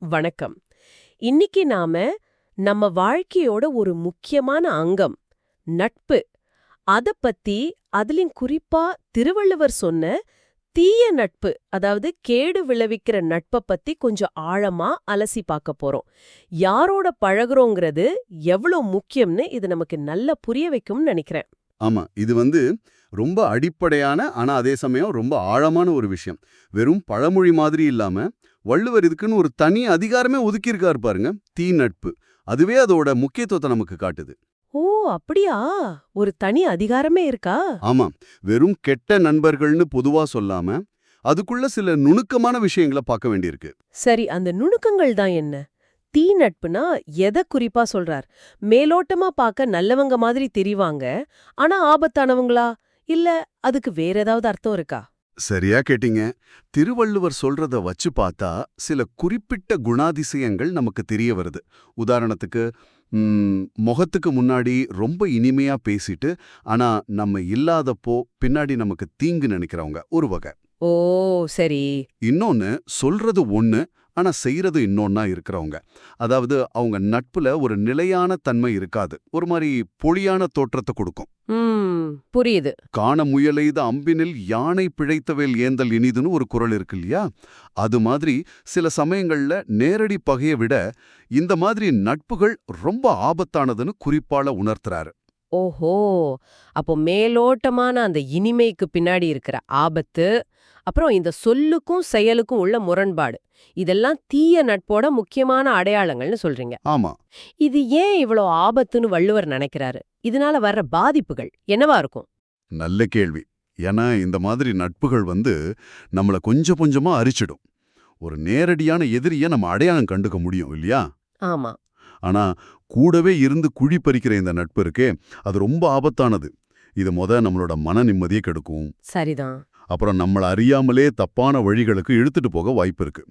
வணக்கம். இன்னைக்கு நாம நம்ம வாழ்க்கையோட ஒரு முக்கியமான அங்கம் நட்பு. அத பத்தி அதுலயும் குறிப்பா திருவள்ளுவர் சொன்ன தீய நட்பு அதாவது கேடு விளைவிக்கிற நட்பை பத்தி கொஞ்சம் ஆழமா அலசி பார்க்க போறோம். யாரோட பழகுறோங்கிறது எவ்வளோ முக்கியம்னு இது நமக்கு நல்லா புரிய வைக்கும்னு நினைக்கிறேன். ஆமா இது வந்து ரொம்ப அடிப்படையான ஆனா அதே சமயம் ரொம்ப ஆழமான ஒரு விஷயம். வெறும் பழமொழி மாதிரி இல்லாம வள்ளுவர் இதுக்குன்னு ஒரு தனி அதிகாரமே ஒதுக்கியிருக்காரு பாருங்க தீ நட்பு அதுவே அதோட முக்கியத்துவத்தை நமக்கு காட்டுது. ஓ அப்படியா? ஒரு தனி அதிகாரமே இருக்கா? ஆமா வெறும் கெட்ட நண்பர்கள்னு பொதுவா சொல்லாம அதுக்குள்ள சில நுணுக்கமான விஷயங்களை பார்க்க வேண்டியிருக்கு. சரி அந்த நுணுக்கங்கள் தான் என்ன? தீ நட்புனா எதை குறிப்பா சொல்றார்? மேலோட்டமா பார்க்க நல்லவங்க மாதிரி தெரிவாங்க ஆனா ஆபத்தானவங்களா? இல்ல அதுக்கு வேற ஏதாவது அர்த்தம் இருக்கா? சரியா கேட்டீங்க. திருவள்ளுவர் சொல்றத வச்சு பார்த்தா சில குறிப்பிட்ட குணாதிசயங்கள் நமக்கு தெரிய வருது. உதாரணத்துக்கு முகத்துக்கு முன்னாடி ரொம்ப இனிமையா பேசிட்டு ஆனா நம்ம இல்லாதப்போ பின்னாடி நமக்கு தீங்கு நினைக்கிறவங்க ஒரு வகை. ஓ சரி. இன்னொன்னு சொல்றது ஒண்ணு ஆனா செய்யறது இன்னொன்னா இருக்கிறவங்க. அதாவது அவங்க நட்புல ஒரு நிலையான தன்மை இருக்காது. ஒரு மாதிரி பொழியான தோற்றத்தை கொடுக்கும். புரியுது. காண முயலெய்த அம்பினில் யானை பிழைத்தவேல் ஏந்தல் இனிதுன்னு ஒரு குறள் இருக்கு இல்லையா? அது மாதிரி சில சமயங்கள்ல நேரடி பகையை விட இந்த மாதிரி நட்புகள் ரொம்ப ஆபத்தானதுன்னு குறிப்பால உணர்த்துறாரு. ஓஹோ! அப்போ மேலோட்டமான அந்த இனிமைக்கு பின்னாடி இருக்கிற ஆபத்து அப்புறம் இந்த சொல்லுக்கும் செயலுக்கும் உள்ள முரண்பாடு. இதெல்லாம் தீய நட்போட முக்கியமான அடையாளங்கள்னு சொல்றீங்க. ஆமா. இது ஏன் இவ்வளோ ஆபத்துன்னு வள்ளுவர் நினைக்கிறாரு? இதனால வர்ற பாதிப்புகள் என்னவா இருக்கும்? நல்ல கேள்வி. ஏன்னா இந்த மாதிரி நட்புகள் வந்து நம்மள கொஞ்சம் கொஞ்சமா அரிச்சிடும். ஒரு நேரடியான எதிரியை நம்ம அடையாளம் கண்டுக்க முடியும் இல்லையா? ஆமா. ஆனா கூடவே இருந்து குழி பறிக்கிற இந்த நட்பு இருக்கே அது ரொம்ப ஆபத்தானது. இது முத நம்மளோட மன நிம்மதியை கெடுக்கும். சரிதான். அப்புறம் நம்மள அறியாமலே தப்பான வழிகளுக்கு இழுத்துட்டு போக வாய்ப்பு இருக்கு.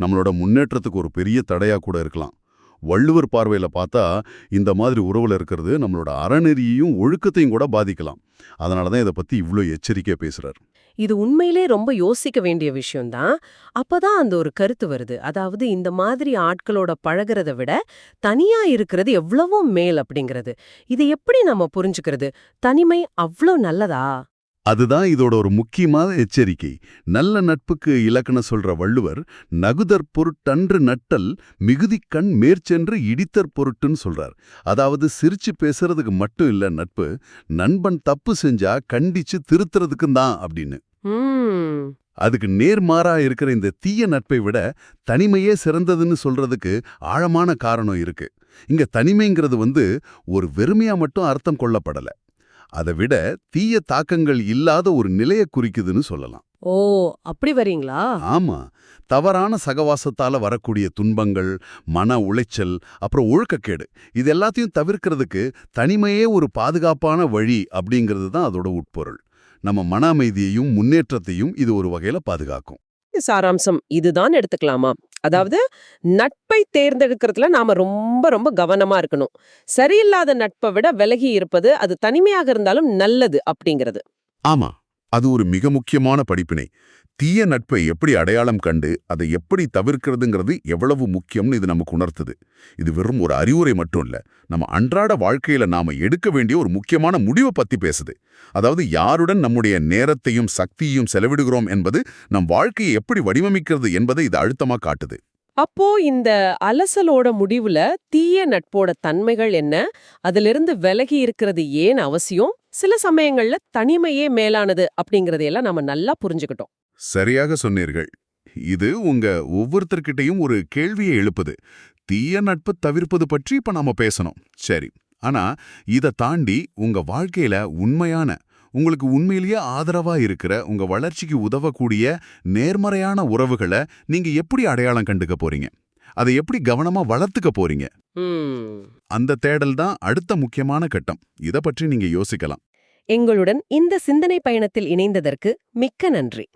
நம்மளோட முன்னேற்றத்துக்கு ஒரு பெரிய தடையா கூட இருக்கலாம். வள்ளுவர் பார்வையில பார்த்தா இந்த மாதிரி உறவுல இருக்கிறது நம்மளோட அறநெறியையும் ஒழுக்கத்தையும் கூட பாதிக்கலாம். அதனால தான் இதை பத்தி இவ்ளோ எச்சரிக்கையா பேசுறாரு. இது உண்மையிலே ரொம்ப யோசிக்க வேண்டிய விஷயம்தான் அப்பதான் அந்த ஒரு கருத்து வருது. அதாவது இந்த மாதிரி ஆட்களோட பழகுறத விட தனியா இருக்கிறது எவ்வளவோ மேல் அப்படிங்கிறது. இதை எப்படி நம்ம புரிஞ்சுக்கிறது? தனிமை அவ்ளோ நல்லதா? அதுதான் இதோட ஒரு முக்கியமான எச்சரிக்கை. நல்ல நட்புக்கு இலக்கணம் சொல்ற வள்ளுவர் நகுதற் பொருட்டன்று நட்டல் மிகுதிக் கண் மேற்சென்று இடித்தற் பொருட்டுன்னு சொல்றார். அதாவது சிரிச்சு பேசுறதுக்கு மட்டும் இல்ல நட்பு நண்பன் தப்பு செஞ்சா கண்டிச்சு திருத்துறதுக்கும் தான் அப்படின்னு. அதுக்கு நேர்மாறா இருக்கிற இந்த தீய நட்பை விட தனிமையே சிறந்ததுன்னு சொல்றதுக்கு ஆழமான காரணம் இருக்கு. இங்க தனிமைங்கிறது வந்து ஒரு வெறுமையா மட்டும் அர்த்தம் கொள்ளப்படல. அதை விட தீய தாக்கங்கள் இல்லாத ஒரு நிலையை குறிக்குதுன்னு சொல்லலாம். ஓ அப்படி வரீங்களா? ஆமா. தவறான சகவாசத்தால வரக்கூடிய துன்பங்கள் மன உளைச்சல் அப்புறம் ஒழுக்கக்கேடு இது எல்லாத்தையும் தவிர்க்கிறதுக்கு தனிமையே ஒரு பாதுகாப்பான வழி அப்படிங்கிறது தான் அதோட உட்பொருள். நம்ம மன அமைதியையும் முன்னேற்றத்தையும் இது ஒரு வகையில பாதுகாக்கும். சாராம்சம். இதுதான் எடுத்துக்கலாமா? அதாவது நட்பை தேர்ந்தெடுக்கிறதுல நாம ரொம்ப ரொம்ப கவனமா இருக்கணும். சரியில்லாத நட்பை விட விலகி இருப்பது அது தனிமையாக இருந்தாலும் நல்லது அப்படிங்கிறது. ஆமா. அது ஒரு மிக முக்கியமான படிப்பினை. தீய நட்பை எப்படி அடையாளம் கண்டு அதை எப்படி தவிர்க்கிறதுங்கிறது எவ்வளவு முக்கியம்னு இது நமக்கு உணர்த்துது. இது வெறும் ஒரு அறிவுரை மட்டும் இல்ல நம்ம அன்றாட வாழ்க்கையில நாம எடுக்க வேண்டிய ஒரு முக்கியமான முடிவை பத்தி பேசுது. அதாவது யாருடன் நம்முடைய நேரத்தையும் சக்தியையும் செலவிடுகிறோம் என்பது நம் வாழ்க்கையை எப்படி வடிவமைக்கிறது என்பதை இது அழுத்தமா காட்டுது. அப்போ இந்த அலசலோட முடிவுல தீய நட்போட தன்மைகள் என்ன? அதிலிருந்து விலகி இருக்கிறது ஏன் அவசியம்? சில சமயங்கள்ல தனிமையே மேலானது அப்படிங்கறதையெல்லாம் நம்ம நல்லா புரிஞ்சுக்கிட்டோம். சரியாக சொன்னீர்கள். இது உங்க ஒவ்வொருத்தர்கிட்டையும் ஒரு கேள்வியை எழுப்புது. தீய நட்பு தவிர்ப்பது பற்றி இப்ப நாம பேசணும். சரி ஆனா இத தாண்டி உங்க வாழ்க்கையில உண்மையான உங்களுக்கு உண்மையிலேயே ஆதரவா இருக்கிற உங்க வளர்ச்சிக்கு உதவக்கூடிய நேர்மறையான உறவுகளை நீங்க எப்படி அடையாளம் கண்டுக்க போறீங்க? அதை எப்படி கவனமா வளர்த்துக்க போறீங்க? ம். அந்த தேடல் தான் அடுத்த முக்கியமான கட்டம். இத பற்றி நீங்க யோசிக்கலாம். எங்களுடன் இந்த சிந்தனை பயணத்தில் இணைந்ததற்கு மிக்க நன்றி.